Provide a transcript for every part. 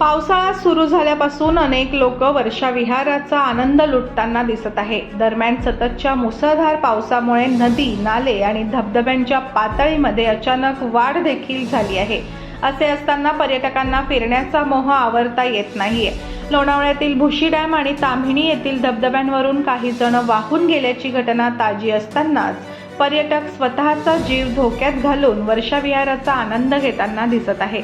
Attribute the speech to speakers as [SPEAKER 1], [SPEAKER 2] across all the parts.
[SPEAKER 1] पावसाळा सुरू झाल्यापासून अनेक लोक वर्षाविहाराचा आनंद लुटताना दिसत आहे. दरम्यान सततच्या मुसळधार पावसामुळे नदी नाले आणि धबधब्यांच्या पातळीमध्ये अचानक वाढ देखील झाली आहे. असे असताना पर्यटकांना फिरण्याचा मोह आवरता येत नाहीये. लोणावळ्यातील भुशी डॅम आणि ताम्हिणी येथील धबधब्यांवरून काही जण वाहून गेल्याची घटना ताजी असतानाच पर्यटक स्वतःचा जीव धोक्यात घालून वर्षाविहाराचा आनंद घेताना दिसत आहे.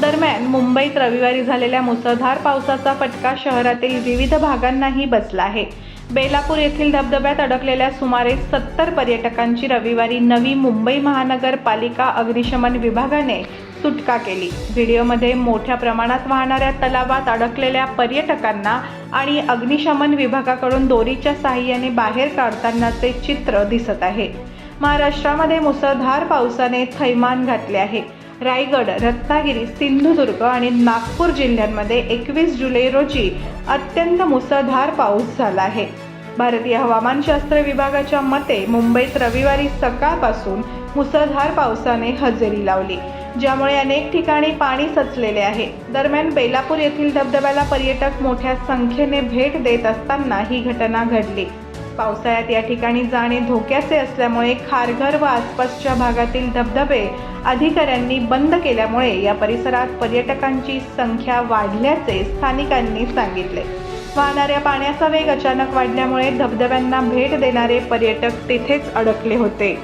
[SPEAKER 1] दरम्यान मुंबईत रविवारी झालेल्या मुसळधार पावसाचा फटका शहरातील विविध भागांनाही बसला आहे. बेलापूर येथील धबधब्यात अडकलेल्या सुमारे सत्तर पर्यटकांची रविवारी नवी मुंबई महानगरपालिका अग्निशमन विभागाने सुटका केली. व्हिडिओमध्ये मोठ्या प्रमाणात वाहणाऱ्या तलावात अडकलेल्या पर्यटकांना आणि अग्निशमन विभागाकडून दोरीच्या साहाय्याने बाहेर काढतानाचे चित्र दिसत आहे. महाराष्ट्रामध्ये मुसळधार पावसाने थैमान घातले आहे. रायगड रत्नागिरी सिंधुदुर्ग आणि नागपूर जिल्ह्यांमध्ये एकवीस जुलै रोजी अत्यंत मुसळधार पाऊस झाला आहे. भारतीय हवामानशास्त्र विभागाच्या मते मुंबईत रविवारी सकाळपासून मुसळधार पावसाने हजेरी लावली ज्यामुळे अनेक ठिकाणी पाणी सचलेले आहे. दरम्यान बेलापूर येथील धबधब्याला पर्यटक मोठ्या संख्येने भेट देत असताना ही घटना घडली. पावसाळ्यात या ठिकाणी जाणे धोक्याचे असल्यामुळे खारघर व आसपासच्या भागातील धबधबे अधिकाऱ्यांनी बंद केल्यामुळे या परिसरात पर्यटकांची संख्या वाढल्याचे स्थानिकांनी सांगितले. वाहणाऱ्या पाण्याचा वेग अचानक वाढल्यामुळे धबधब्यांना भेट देणारे पर्यटक तिथेच अडकले होते.